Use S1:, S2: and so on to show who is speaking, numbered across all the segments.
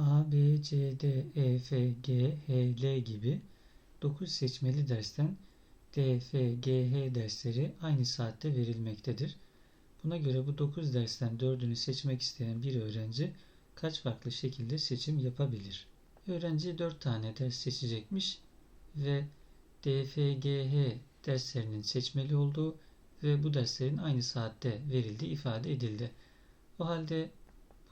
S1: A, B, C, D, E, F, G, H, L gibi 9 seçmeli dersten D, F, G, H dersleri aynı saatte verilmektedir. Buna göre bu 9 dersten 4'ünü seçmek isteyen bir öğrenci kaç farklı şekilde seçim yapabilir? Öğrenci 4 tane ders seçecekmiş ve D, F, G, H derslerinin seçmeli olduğu ve bu derslerin aynı saatte verildiği ifade edildi. O halde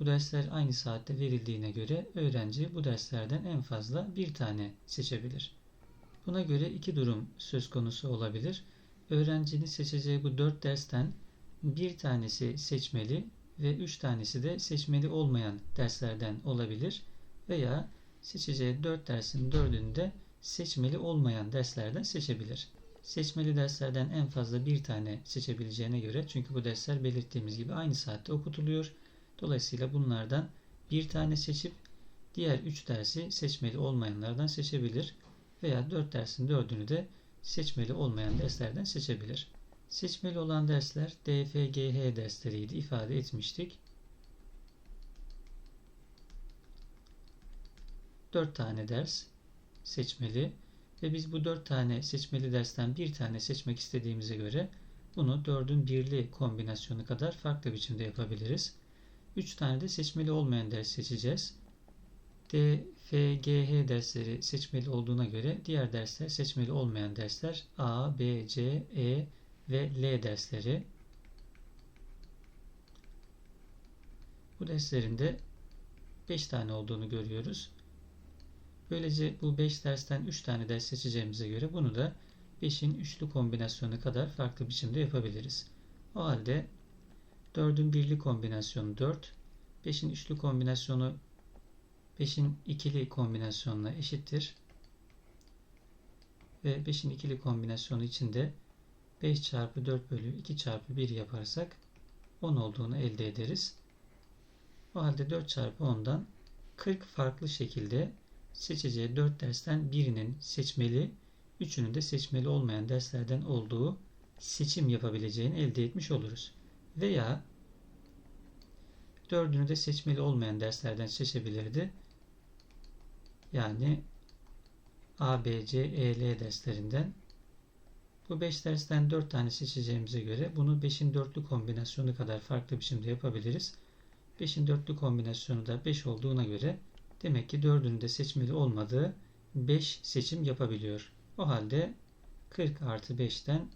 S1: bu dersler aynı saatte verildiğine göre öğrenci bu derslerden en fazla bir tane seçebilir. Buna göre iki durum söz konusu olabilir. Öğrencinin seçeceği bu dört dersten bir tanesi seçmeli ve üç tanesi de seçmeli olmayan derslerden olabilir veya seçeceği dört dersin dördünü de seçmeli olmayan derslerden seçebilir. Seçmeli derslerden en fazla bir tane seçebileceğine göre çünkü bu dersler belirttiğimiz gibi aynı saatte okutuluyor. Dolayısıyla bunlardan bir tane seçip diğer üç dersi seçmeli olmayanlardan seçebilir veya dört dersin dördünü de seçmeli olmayan derslerden seçebilir. Seçmeli olan dersler DFGH dersleriydi ifade etmiştik. Dört tane ders seçmeli ve biz bu dört tane seçmeli dersten bir tane seçmek istediğimize göre bunu dördün birli kombinasyonu kadar farklı biçimde yapabiliriz. 3 tane de seçmeli olmayan ders seçeceğiz. D, F, G, H dersleri seçmeli olduğuna göre diğer dersler seçmeli olmayan dersler A, B, C, E ve L dersleri. Bu derslerin de 5 tane olduğunu görüyoruz. Böylece bu 5 dersten 3 tane ders seçeceğimize göre bunu da 5'in üçlü kombinasyonu kadar farklı biçimde yapabiliriz. O halde 4'ün birli kombinasyonu 4. 5'in üçlü kombinasyonu 5'in ikili kombinasyonuna eşittir. Ve 5'in ikili kombinasyonu içinde 5 çarpı 4 bölü 2 çarpı 1 yaparsak 10 olduğunu elde ederiz. O halde 4 çarpı 10'dan 40 farklı şekilde seçeceği 4 dersten birinin seçmeli, üçünün de seçmeli olmayan derslerden olduğu seçim yapabileceğini elde etmiş oluruz veya dördünü de seçmeli olmayan derslerden seçebilirdi. Yani A, B, C, E, L derslerinden. Bu 5 dersten 4 tane seçeceğimize göre bunu 5'in dörtlü kombinasyonu kadar farklı biçimde yapabiliriz. 5'in dörtlü kombinasyonu da 5 olduğuna göre demek ki dördünü de seçmeli olmadığı 5 seçim yapabiliyor. O halde 40 artı 5'ten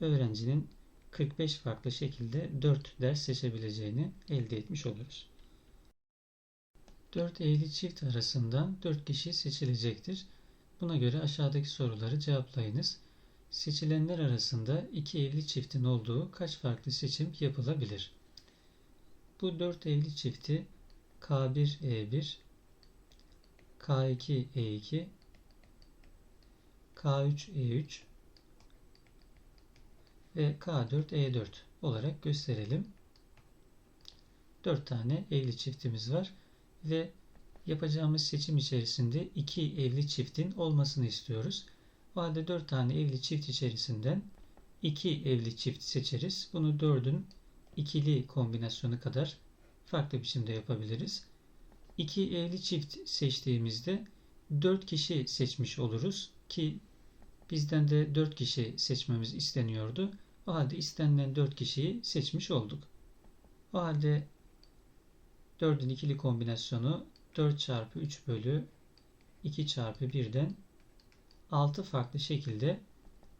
S1: öğrencinin 45 farklı şekilde 4 ders seçebileceğini elde etmiş oluruz. 4 evli çift arasından 4 kişi seçilecektir. Buna göre aşağıdaki soruları cevaplayınız. Seçilenler arasında 2 evli çiftin olduğu kaç farklı seçim yapılabilir? Bu 4 evli çifti K1E1, K2E2, K3E3, ve K4, E4 olarak gösterelim. 4 tane evli çiftimiz var ve yapacağımız seçim içerisinde 2 evli çiftin olmasını istiyoruz. O halde 4 tane evli çift içerisinden 2 evli çift seçeriz. Bunu 4'ün ikili kombinasyonu kadar farklı biçimde yapabiliriz. 2 evli çift seçtiğimizde 4 kişi seçmiş oluruz ki bizden de 4 kişi seçmemiz isteniyordu. O halde istenilen 4 kişiyi seçmiş olduk. O halde 4'ün ikili kombinasyonu 4 çarpı 3 bölü 2 çarpı 1'den 6 farklı şekilde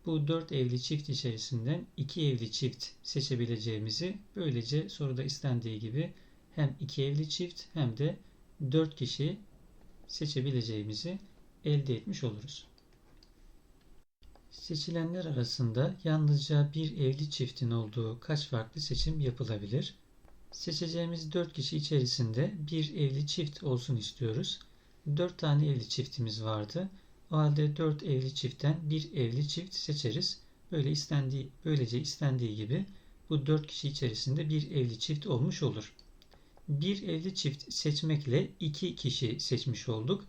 S1: bu 4 evli çift içerisinden 2 evli çift seçebileceğimizi böylece soruda istendiği gibi hem 2 evli çift hem de 4 kişi seçebileceğimizi elde etmiş oluruz. Seçilenler arasında yalnızca bir evli çiftin olduğu kaç farklı seçim yapılabilir? Seçeceğimiz 4 kişi içerisinde bir evli çift olsun istiyoruz. 4 tane evli çiftimiz vardı. O halde 4 evli çiftten bir evli çift seçeriz. Böyle istendiği, böylece istendiği gibi bu 4 kişi içerisinde bir evli çift olmuş olur. Bir evli çift seçmekle 2 kişi seçmiş olduk.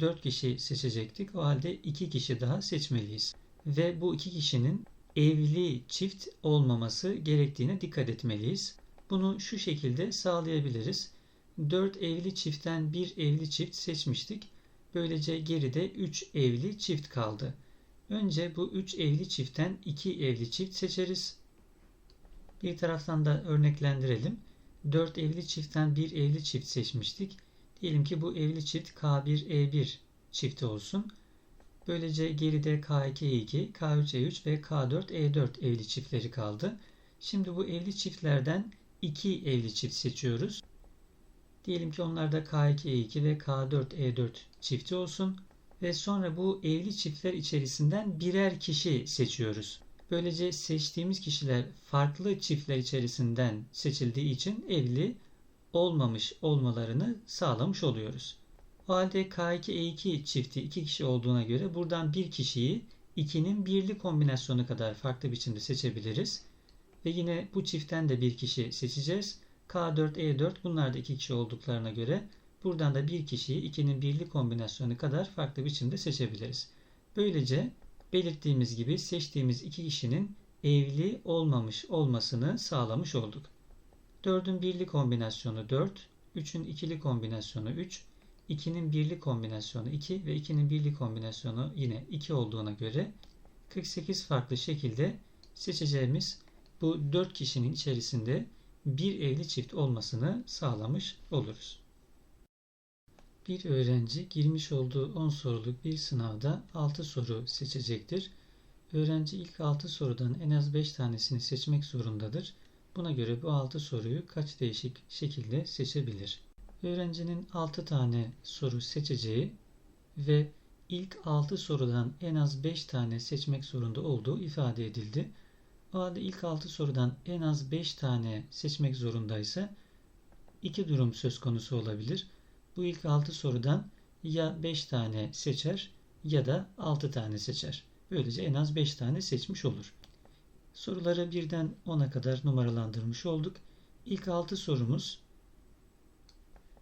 S1: 4 kişi seçecektik. O halde 2 kişi daha seçmeliyiz ve bu iki kişinin evli çift olmaması gerektiğine dikkat etmeliyiz. Bunu şu şekilde sağlayabiliriz. 4 evli çiftten bir evli çift seçmiştik. Böylece geride 3 evli çift kaldı. Önce bu 3 evli çiftten 2 evli çift seçeriz. Bir taraftan da örneklendirelim. 4 evli çiftten bir evli çift seçmiştik. Diyelim ki bu evli çift K1E1 çifti olsun. Böylece geride K2E2, K3E3 ve K4E4 evli çiftleri kaldı. Şimdi bu evli çiftlerden 2 evli çift seçiyoruz. Diyelim ki onlar da K2E2 ve K4E4 çifti olsun. Ve sonra bu evli çiftler içerisinden birer kişi seçiyoruz. Böylece seçtiğimiz kişiler farklı çiftler içerisinden seçildiği için evli olmamış olmalarını sağlamış oluyoruz. O halde K2E2 çifti 2 kişi olduğuna göre buradan bir kişiyi 2'nin birli kombinasyonu kadar farklı biçimde seçebiliriz. Ve yine bu çiftten de bir kişi seçeceğiz. K4, E4 bunlar da 2 kişi olduklarına göre buradan da bir kişiyi 2'nin birli kombinasyonu kadar farklı biçimde seçebiliriz. Böylece belirttiğimiz gibi seçtiğimiz iki kişinin evli olmamış olmasını sağlamış olduk. 4'ün birli kombinasyonu 4, 3'ün ikili kombinasyonu 3, 2'nin birli kombinasyonu 2 ve 2'nin birli kombinasyonu yine 2 olduğuna göre 48 farklı şekilde seçeceğimiz bu 4 kişinin içerisinde bir evli çift olmasını sağlamış oluruz. Bir öğrenci girmiş olduğu 10 soruluk bir sınavda 6 soru seçecektir. Öğrenci ilk 6 sorudan en az 5 tanesini seçmek zorundadır. Buna göre bu 6 soruyu kaç değişik şekilde seçebilir? Öğrencinin 6 tane soru seçeceği ve ilk 6 sorudan en az 5 tane seçmek zorunda olduğu ifade edildi. O halde ilk 6 sorudan en az 5 tane seçmek zorundaysa iki durum söz konusu olabilir. Bu ilk 6 sorudan ya 5 tane seçer ya da 6 tane seçer. Böylece en az 5 tane seçmiş olur. Soruları birden 10'a kadar numaralandırmış olduk. İlk 6 sorumuz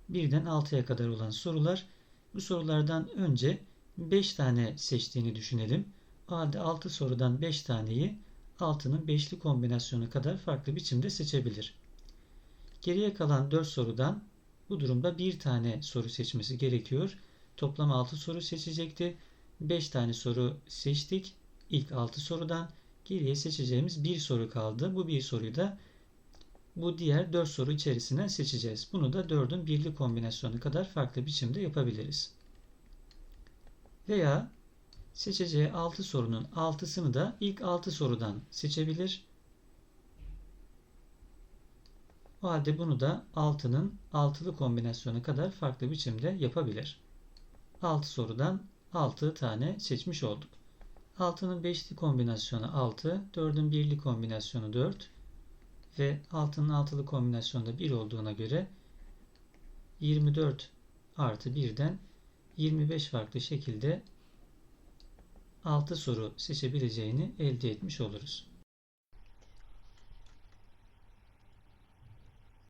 S1: birden 6'ya kadar olan sorular. Bu sorulardan önce 5 tane seçtiğini düşünelim. O halde 6 sorudan 5 taneyi 6'nın 5'li kombinasyonu kadar farklı biçimde seçebilir. Geriye kalan 4 sorudan bu durumda bir tane soru seçmesi gerekiyor. Toplam 6 soru seçecekti. 5 tane soru seçtik. İlk 6 sorudan geriye seçeceğimiz bir soru kaldı. Bu bir soruyu da bu diğer 4 soru içerisinden seçeceğiz. Bunu da 4'ün birli kombinasyonu kadar farklı biçimde yapabiliriz. Veya seçeceği 6 sorunun 6'sını da ilk 6 sorudan seçebilir. O halde bunu da 6'nın altılı kombinasyonu kadar farklı biçimde yapabilir. 6 sorudan 6 tane seçmiş olduk. 6'nın 5'li kombinasyonu 6, 4'ün 1'li kombinasyonu 4 ve 6'nın altılı kombinasyonu da 1 olduğuna göre 24 artı 1'den 25 farklı şekilde 6 soru seçebileceğini elde etmiş oluruz.